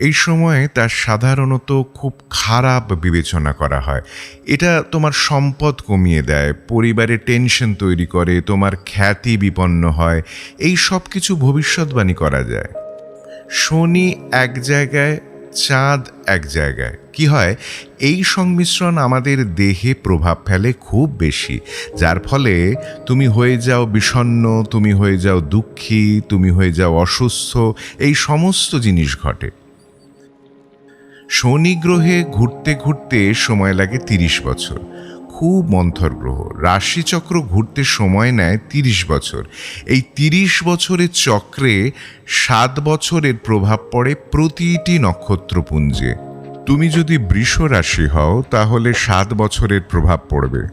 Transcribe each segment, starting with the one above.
এই সময়ে তার সাধারণত খুব খারাপ বিবেচনা করা হয়। এটা তোমার সম্পদ কমিয়ে দেয়, পরিবারে টেনশন তৈরি করে, তোমার খ্যাতি বিপন্ন হয়, এই সব কিছু ভবিষ্যৎবাণী করা যায়। শনি এক জায়গায়, চাঁদ এক জায়গায়। কি হয়? এই সংমিশ্রণ আমাদের দেহে প্রভাব ফেলে খুব বেশি। যার ফলে তুমি হয়ে যাও বিষণ্ণ, তুমি হয়ে যাও দুঃখী, তুমি হয়ে যাও অসুস্থ, এই সমস্ত জিনিস ঘটে। শনি গ্রহে ঘুরতে ঘুরতে সময় লাগে তিরিশ বছর। খুব মন্থর গ্রহ। রাশিচক্র ঘুরতে সময় নেয় তিরিশ বছর। এই তিরিশ বছরের চক্রে সাত বছরের প্রভাব পড়ে প্রতিটি নক্ষত্রপুঞ্জে। তুমি যদি বৃষ রাশি হও, তাহলে সাত বছরের প্রভাব পড়বে।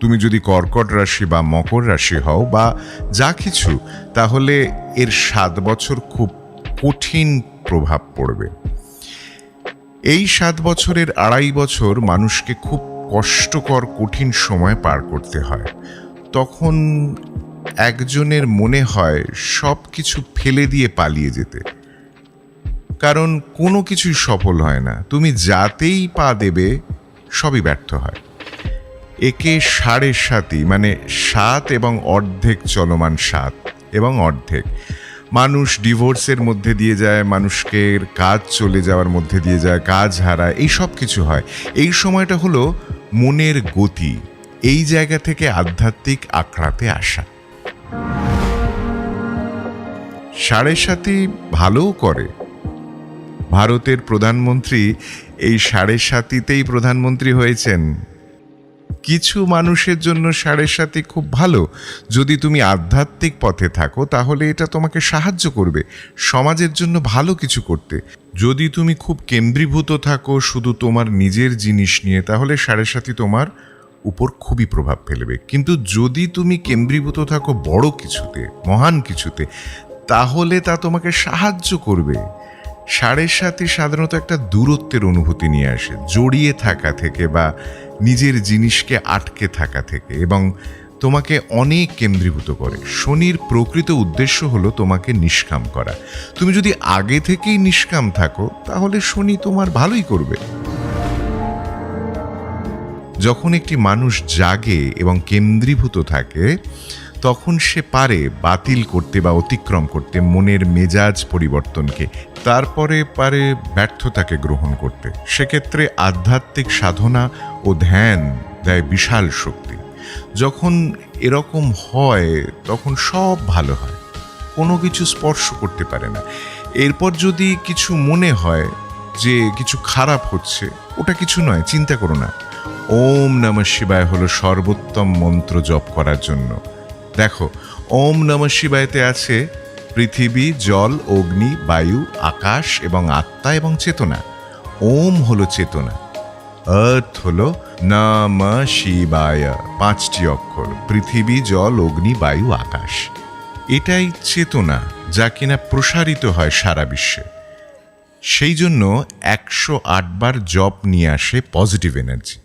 তুমি যদি কর্কট রাশি বা মকর রাশি হও বা যা কিছু, তাহলে এর সাত বছর খুব কঠিন প্রভাব পড়বে। এই সাত বছরের আড়াই বছর মানুষকে খুব কষ্টকর, কঠিন সময় পার করতে হয়। তখন একজনের মনে হয় সব কিছু ফেলে দিয়ে পালিয়ে যেতে। কারণ কোনো কিছুই সফল হয় না। তুমি যাতেই পা দেবে, সবই ব্যর্থ হয়। একে সাড়ে সাতই মানে সাত এবং অর্ধেক চলমান সাত এবং অর্ধেক। মানুষ ডিভোর্সের মধ্যে দিয়ে যায় মানুষকে কাজ চলে যাওয়ার মধ্যে দিয়ে যায়, কাজ হারায়, এই সব কিছু হয়। এই সময়টা হলো মনের গতি, এই জায়গা থেকে আধ্যাত্মিক আখড়াতে আসা। সাড়ে সাতই ভালোও করে। ভারতের প্রধানমন্ত্রী এই সাড়ে সাতিতেই প্রধানমন্ত্রী হয়েছেন। কিছু মানুষের জন্য সাড়ে সাথে খুব ভালো। যদি তুমি আধ্যাত্মিক পথে থাকো, তাহলে এটা তোমাকে সাহায্য করবে সমাজের জন্য ভালো কিছু করতে। যদি তুমি খুব কেন্দ্রীভূত থাকো শুধু তোমার নিজের জিনিস নিয়ে, তাহলে সাড়ে সাথী তোমার উপর খুবই প্রভাব ফেলবে। কিন্তু যদি তুমি কেন্দ্রীভূত থাকো বড় কিছুতে, মহান কিছুতে, তাহলে তা তোমাকে সাহায্য করবে। সাড়ে সাথে সাধারণত একটা দূরত্বের অনুভূতি নিয়ে আসে, জড়িয়ে থাকা থেকে বা নিজের জিনিসকে আটকে থাকা থেকে এবং তোমাকে অনেক কেন্দ্রীভূত করে। শনির প্রকৃত উদ্দেশ্য হলো তোমাকে নিষ্কাম করা। তুমি যদি আগে থেকেই নিষ্কাম থাকো, তাহলে শনি তোমার ভালোই করবে। যখন একটি মানুষ জাগে এবং কেন্দ্রীভূত থাকে তখন সে পারে বাতিল করতে বা অতিক্রম করতে মনের মেজাজ পরিবর্তনকে, তারপরে পারে ব্যর্থতাকে গ্রহণ করতে। সেক্ষেত্রে আধ্যাত্মিক সাধনা ও ধ্যান দেয় বিশাল শক্তি। যখন এরকম হয়, তখন সব ভালো হয়। কোনো কিছু স্পর্শ করতে পারে না। এরপর যদি কিছু মনে হয় যে কিছু খারাপ হচ্ছে, ওটা কিছু নয়, চিন্তা করো না। ওম নমঃ শিবায় হলো সর্বোত্তম মন্ত্র জপ করার জন্য। দেখো, ওম নমঃ শিবায়তে আছে পৃথিবী, জল, অগ্নি, বায়ু, আকাশ এবং আত্মা এবং চেতনা। ওম হলো চেতনা। অর্থ হলো নম শিবায়। পাঁচটি অক্ষর, পৃথিবী, জল, অগ্নি, বায়ু, আকাশ। এটাই চেতনা, যা কিনা প্রসারিত হয় সারা বিশ্বে। সেই জন্য একশো আটবার জপ নিয়ে আসে পজিটিভ এনার্জি,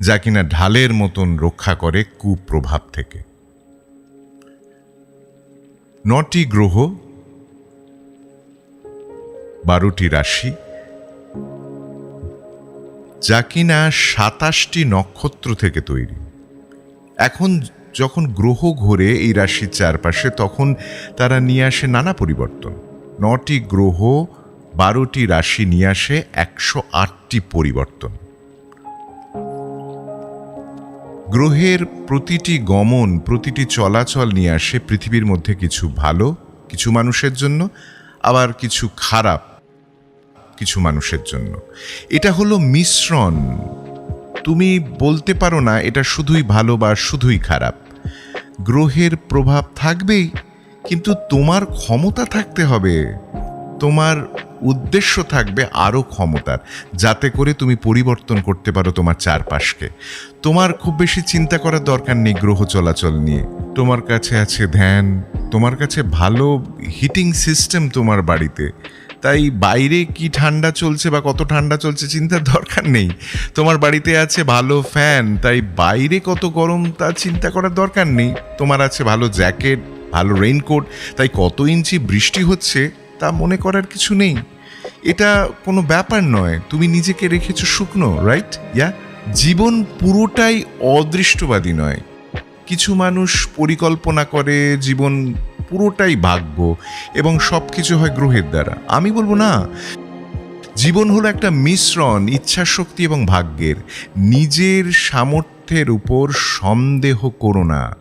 যা কিনা ঢালের মতন রক্ষা করে কুপ্রভাব থেকে। নটি গ্রহ, বারোটি রাশি, যা কিনা সাতাশটি নক্ষত্র থেকে তৈরি। এখন যখন গ্রহ ঘোরে এই রাশির চারপাশে, তখন তারা নিয়ে আসে নানা পরিবর্তন। নটি গ্রহ, বারোটি রাশি নিয়ে আসে একশো আটটি পরিবর্তন। গ্রহের প্রতিটি গমন, প্রতিটি চলাচল নিয়ে আসে পৃথিবীর মধ্যে কিছু ভালো, কিছু মানুষের জন্য, আবার কিছু খারাপ, কিছু মানুষের জন্য। এটা হলো মিশ্রণ। তুমি বলতে পারো না, এটা শুধুই ভালো বা শুধুই খারাপ। গ্রহের প্রভাব থাকবেই, কিন্তু তোমার ক্ষমতা থাকতে হবে। তোমার উদ্দেশ্য থাকবে আরও ক্ষমতার, যাতে করে তুমি পরিবর্তন করতে পারো তোমার চারপাশকে। তোমার খুব বেশি চিন্তা করার দরকার নেই গ্রহ চলাচল নিয়ে। তোমার কাছে আছে ধ্যান, তোমার কাছে ভালো হিটিং সিস্টেম তোমার বাড়িতে। তাই বাইরে কি ঠান্ডা চলছে বা কত ঠান্ডা চলছে চিন্তার দরকার নেই। তোমার বাড়িতে আছে ভালো ফ্যান, তাই বাইরে কত গরম তা চিন্তা করার দরকার নেই। তোমার আছে ভালো জ্যাকেট, ভালো রেইনকোট তাই কত ইঞ্চি বৃষ্টি হচ্ছে তা মনে করার কিছু নেই। এটা কোনো ব্যাপার নয়। তুমি নিজেকে রেখেছো শুকনো রাইট ইয়া জীবন পুরোটাই অদৃষ্টবাদী নয়। কিছু মানুষ পরিকল্পনা করে জীবন পুরোটাই ভাগ্য এবং সব কিছু হয় গ্রহের দ্বারা। আমি বলব না। জীবন হলো একটা মিশ্রণ, ইচ্ছাশক্তি এবং ভাগ্যের। নিজের সামর্থ্যের উপর সন্দেহ করো না।